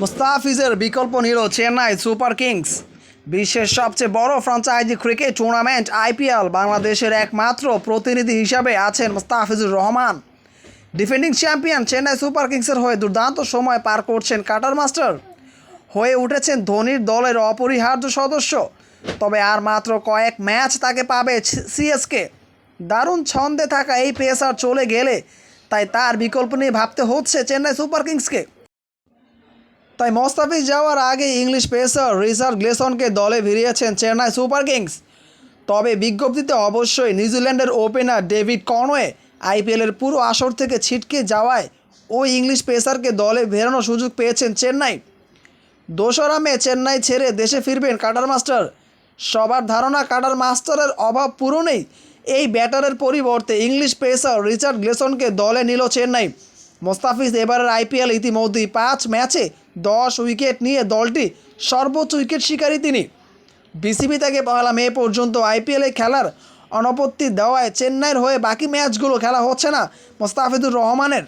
মুস্তাফিজের বিকল্প নিল চেন্নাই সুপার কিংস। বিশ্বের সবচেয়ে বড় ফ্রাঞ্চাইজি ক্রিকেট টুর্নামেন্ট আইপিএল বাংলাদেশের একমাত্র প্রতিনিধি হিসাবে আছেন Mustafizur Rahman. Defending champion Chennai super কিংসের হয়ে দুর্দান্ত সময় পার করছেন কাটার মাস্টার। হয়ে উঠেছেন ধোনির দলের অপরিহার্য সদস্য। তবে আর মাত্র কয়েক ম্যাচ তাকে পাবে সিএসকে দারুণ ছন্দে থাকা এই পেসার চলে গেলে, তাই তার বিকল্প নিয়ে ভাবতে হচ্ছে চেন্নাই সুপার কিংসকে। তাই মোস্তাফিজ যাওয়ার আগে ইংলিশ পেসার রিচার্ড গ্লেসনকে দলে ভিড়িয়েছেন চেন্নাই সুপার কিংস। তবে বিজ্ঞপ্তিতে অবশ্যই নিউজিল্যান্ডের ওপেনার ডেভিড কনওয়ে আইপিএলের পুরো আসর থেকে ছিটকে যাওয়ায় ওই ইংলিশ পেসারকে দলে ফেরানোর সুযোগ পেয়েছেন চেন্নাই। দোসরা মে চেন্নাই ছেড়ে দেশে ফিরবেন কাটার মাস্টার। সবার ধারণা কাটার মাস্টারের অভাব পূরণেই এই ব্যাটারের পরিবর্তে ইংলিশ পেসার রিচার্ড গ্লেসনকে দলে নিল চেন্নাই। মোস্তাফিজ এবারের আইপিএল ইতিমধ্যেই পাঁচ ম্যাচে দশ উইকেট নিয়ে দলটি সর্বোচ্চ উইকেট শিকারী তিনি। বিসিবি থেকে পাওয়া মে পর্যন্ত আইপিএলে খেলার অনপত্তি দেওয়ায় চেন্নাইয়ের হয়ে বাকি ম্যাচগুলো খেলা হচ্ছে না মোস্তাফিজুর রহমানের।